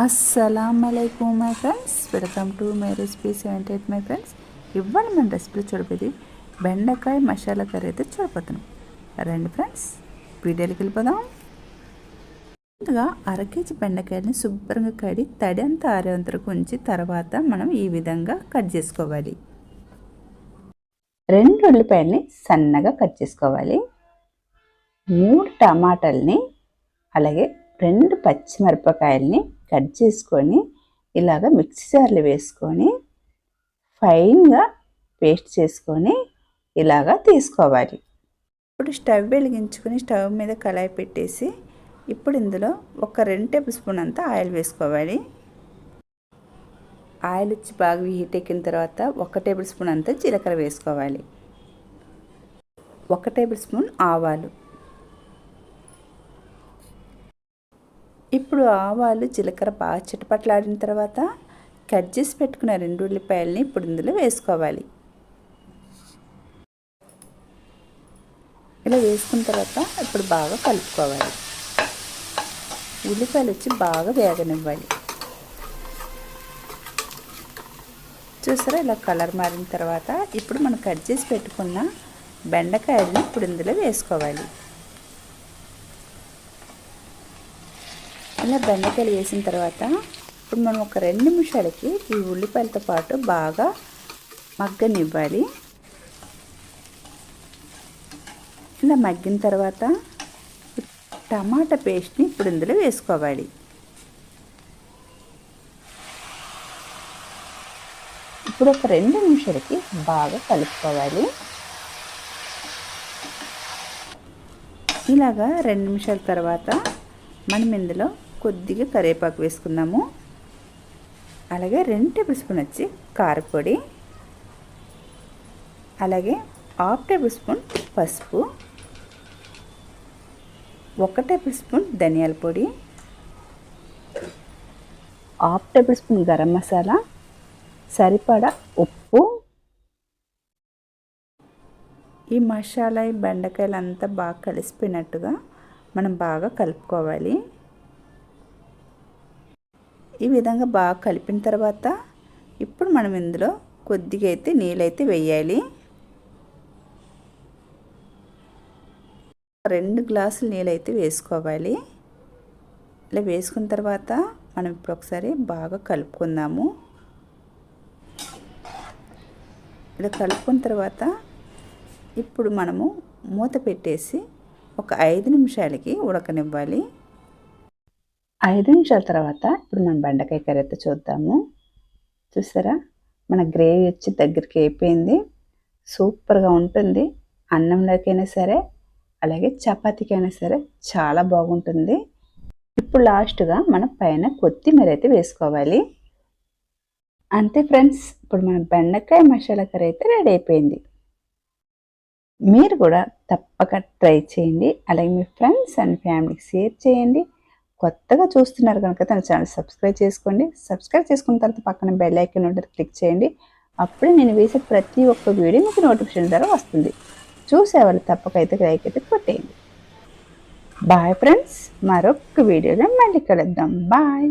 అస్సలం అయికం my friends welcome to my recipe seventy eight my friends ఇవ్వండి మన రెసిపీ చూడబోయేది బెండకాయ మసాలా కర్రీ అయితే చూడబోతున్నాం. రండి ఫ్రెండ్స్ వీడియోకి వెళ్ళిపోదాం. ముందుగా అర కేజీ బెండకాయలని శుభ్రంగా కడి తడి అంతా ఆరేంతరకు ఉంచి తర్వాత మనం ఈ విధంగా కట్ చేసుకోవాలి. రెండు ఉల్లిపాయల్ని సన్నగా కట్ చేసుకోవాలి. మూడు టమాటాలని అలాగే రెండు పచ్చిమిరపకాయల్ని కట్ చేసుకొని ఇలాగ మిక్సీ వేసుకొని ఫైన్గా పేస్ట్ చేసుకొని ఇలాగా తీసుకోవాలి. ఇప్పుడు స్టవ్ వెలిగించుకొని స్టవ్ మీద కళాయి పెట్టేసి ఇప్పుడు ఇందులో ఒక రెండు టేబుల్ స్పూన్ అంతా ఆయిల్ వేసుకోవాలి. ఆయిల్ వచ్చి బాగా హీట్ ఎక్కిన తర్వాత ఒక టేబుల్ స్పూన్ అంతా జీలకర్ర వేసుకోవాలి. ఒక టేబుల్ స్పూన్ ఆవాలు. ఇప్పుడు ఆవాలు జీలకర్ర బాగా చిటపట్లాడిన తర్వాత కట్ చేసి పెట్టుకున్న రెండు ఉల్లిపాయలని ఇప్పుడు ఇందులో వేసుకోవాలి. ఇలా వేసుకున్న తర్వాత ఇప్పుడు బాగా కలుపుకోవాలి. ఉల్లిపాయలు వచ్చి బాగా వేగనివ్వాలి. చూసారా ఇలా కలర్ మారిన తర్వాత ఇప్పుడు మనం కట్ చేసి పెట్టుకున్న బెండకాయలని ఇప్పుడు ఇందులో వేసుకోవాలి. ఇలా బెండకాయలు వేసిన తర్వాత ఇప్పుడు మనం ఒక రెండు నిమిషాలకి ఈ ఉల్లిపాయలతో పాటు బాగా మగ్గనివ్వాలి. ఇలా మగ్గిన తర్వాత టమాటా పేస్ట్ని ఇప్పుడు ఇందులో వేసుకోవాలి. ఇప్పుడు ఒక రెండు నిమిషాలకి బాగా కలుపుకోవాలి. ఇలాగా రెండు నిమిషాల తర్వాత మనం ఇందులో కొద్దిగా కరివేపాకు వేసుకుందాము. అలాగే రెండు టేబుల్ స్పూన్ వచ్చి కారపొడి. అలాగే హాఫ్ టేబుల్ స్పూన్ పసుపు. ఒక టేబుల్ స్పూన్ ధనియాల పొడి. Half tablespoon garam masala. సరిపడా ఉప్పు. ఈ మసాలా ఈ బెండకాయలు అంతా బాగా కలిసిపోయినట్టుగా మనం బాగా కలుపుకోవాలి. ఈ విధంగా బాగా కలిపిన తర్వాత ఇప్పుడు మనం ఇందులో కొద్దిగా అయితే నీళ్ళైతే వేయాలి. రెండు గ్లాసులు నీళ్ళైతే వేసుకోవాలి. ఇలా వేసుకున్న తర్వాత మనం ఇప్పుడు ఒకసారి బాగా కలుపుకుందాము. ఇలా కలుపుకున్న తర్వాత ఇప్పుడు మనము మూత పెట్టేసి ఒక ఐదు నిమిషాలకి ఉడకనివ్వాలి. ఐదు నిమిషాల తర్వాత ఇప్పుడు మనం బెండకాయ కర్రీ అయితే చూద్దాము. చూసారా? మన గ్రేవీ వచ్చి దగ్గరికి అయిపోయింది. సూపర్గా ఉంటుంది. అన్నంలోకైనా సరే అలాగే చపాతీకైనా సరే చాలా బాగుంటుంది. ఇప్పుడు లాస్ట్గా మనం పైన కొత్తిమీర అయితే వేసుకోవాలి. అంతే ఫ్రెండ్స్ ఇప్పుడు మన బెండకాయ మసాలా కర్రీ అయితే రెడీ అయిపోయింది. మీరు కూడా తప్పక ట్రై చేయండి. అలాగే మీ ఫ్రెండ్స్ అండ్ ఫ్యామిలీకి షేర్ చేయండి. కొత్తగా చూస్తున్నారు కనుక తన ఛానల్ సబ్స్క్రైబ్ చేసుకోండి. సబ్స్క్రైబ్ చేసుకున్న తర్వాత పక్కన బెల్ ఐకన్ ఉంటుంది క్లిక్ చేయండి. అప్పుడే నేను వేసే ప్రతి ఒక్క వీడియో మీకు నోటిఫికేషన్ ద్వారా వస్తుంది. చూసేవాళ్ళు తప్పక అయితే లైక్ అయితే కొట్టేయండి. బాయ్ ఫ్రెండ్స్ మరొక వీడియోలో మళ్ళీ కలుద్దాం. బాయ్.